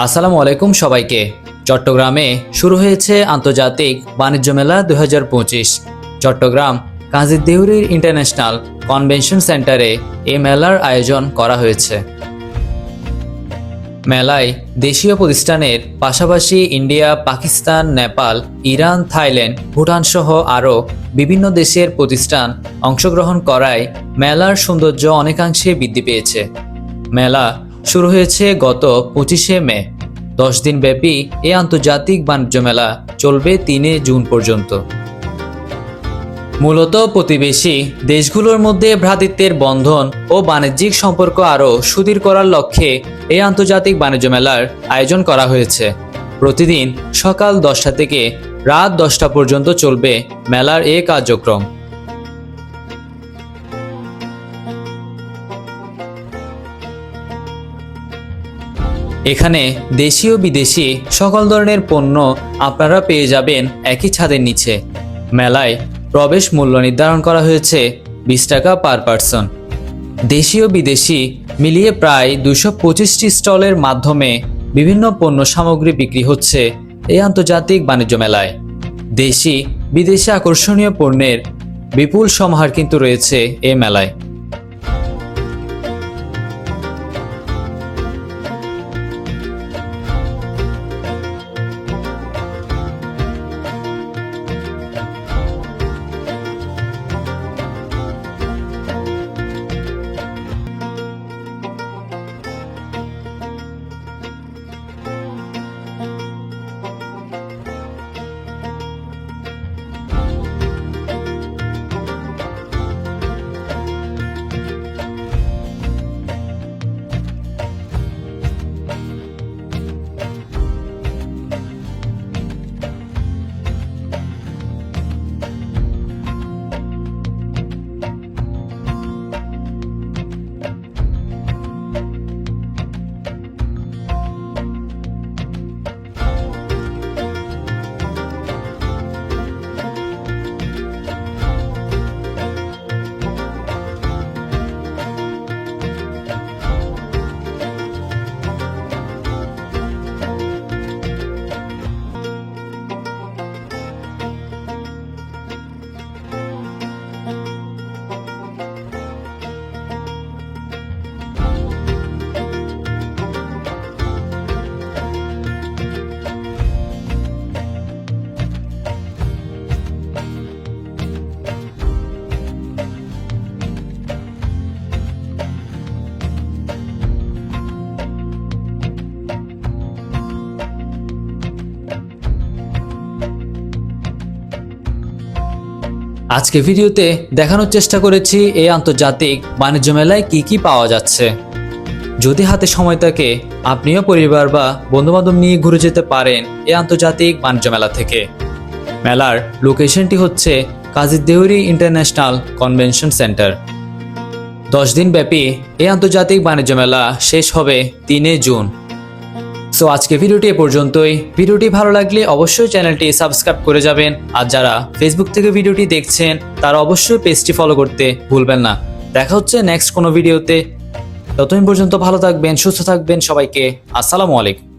আসসালামু আলাইকুম সবাইকে। চট্টগ্রামে শুরু হয়েছে আন্তর্জাতিক বাণিজ্য মেলা দু হাজার পঁচিশ। চট্টগ্রাম কাজী দেউরির ইন্টারন্যাশনাল কনভেনশন সেন্টারে এই মেলার আয়োজন করা হয়েছে। মেলায় দেশীয় প্রতিষ্ঠানের পাশাপাশি India, Pakistan, Nepal, Iran, Thailand, Bhutan সহ আরও বিভিন্ন দেশের প্রতিষ্ঠান অংশগ্রহণ করায় মেলার সৌন্দর্য অনেকাংশে বৃদ্ধি পেয়েছে। মেলা শুরু হয়েছে গত পঁচিশে মে। দশ দিন ব্যাপী এই আন্তর্জাতিক বাণিজ্য মেলা চলবে তিনে জুন পর্যন্ত। মূলত প্রতিবেশী দেশগুলোর মধ্যে ভ্রাতৃত্বের বন্ধন ও বাণিজ্যিক সম্পর্ক আরও সুদীর করার লক্ষ্যে এই আন্তর্জাতিক বাণিজ্য মেলার আয়োজন করা হয়েছে। প্রতিদিন সকাল দশটা থেকে রাত দশটা পর্যন্ত চলবে মেলার এ কার্যক্রম। এখানে দেশীয় বিদেশি সকল ধরনের পণ্য আপনারা পেয়ে যাবেন একই ছাদের নিচে। মেলায় প্রবেশ মূল্য নির্ধারণ করা হয়েছে বিশ টাকা পার পার্সন। দেশীয় বিদেশি মিলিয়ে প্রায় দুশো পঁচিশটি স্টলের মাধ্যমে বিভিন্ন পণ্য সামগ্রী বিক্রি হচ্ছে এই আন্তর্জাতিক বাণিজ্য মেলায়। দেশি বিদেশি আকর্ষণীয় পণ্যের বিপুল সমাহার কিন্তু রয়েছে এই মেলায়। আজকে ভিডিওতে দেখানোর চেষ্টা করেছি এই আন্তর্জাতিক বাণিজ্য মেলায় কি কি পাওয়া যাচ্ছে। যদি হাতে সময় থাকে, আপনিও পরিবার বা বন্ধুবান্ধব নিয়ে ঘুরে যেতে পারেন এই আন্তর্জাতিক বাণিজ্য মেলা থেকে। মেলার লোকেশনটি হচ্ছে Kazi Deuri international convention centre. দশ দিন ব্যাপী এই আন্তর্জাতিক বাণিজ্য মেলা শেষ হবে তিনে জুন। সো আজকে ভিডিওটি এ পর্যন্তই। ভিডিওটি ভালো লাগলে অবশ্যই চ্যানেলটি সাবস্ক্রাইব করে যাবেন। আর যারা ফেসবুক থেকে ভিডিওটি দেখছেন, তারা অবশ্যই পেজটি ফলো করতে ভুলবেন না। দেখা হচ্ছে নেক্সট কোনো ভিডিওতে ততদিন পর্যন্ত ভালো থাকবেন, সুস্থ থাকবেন সবাইকে। আসসালামু আলাইকুম।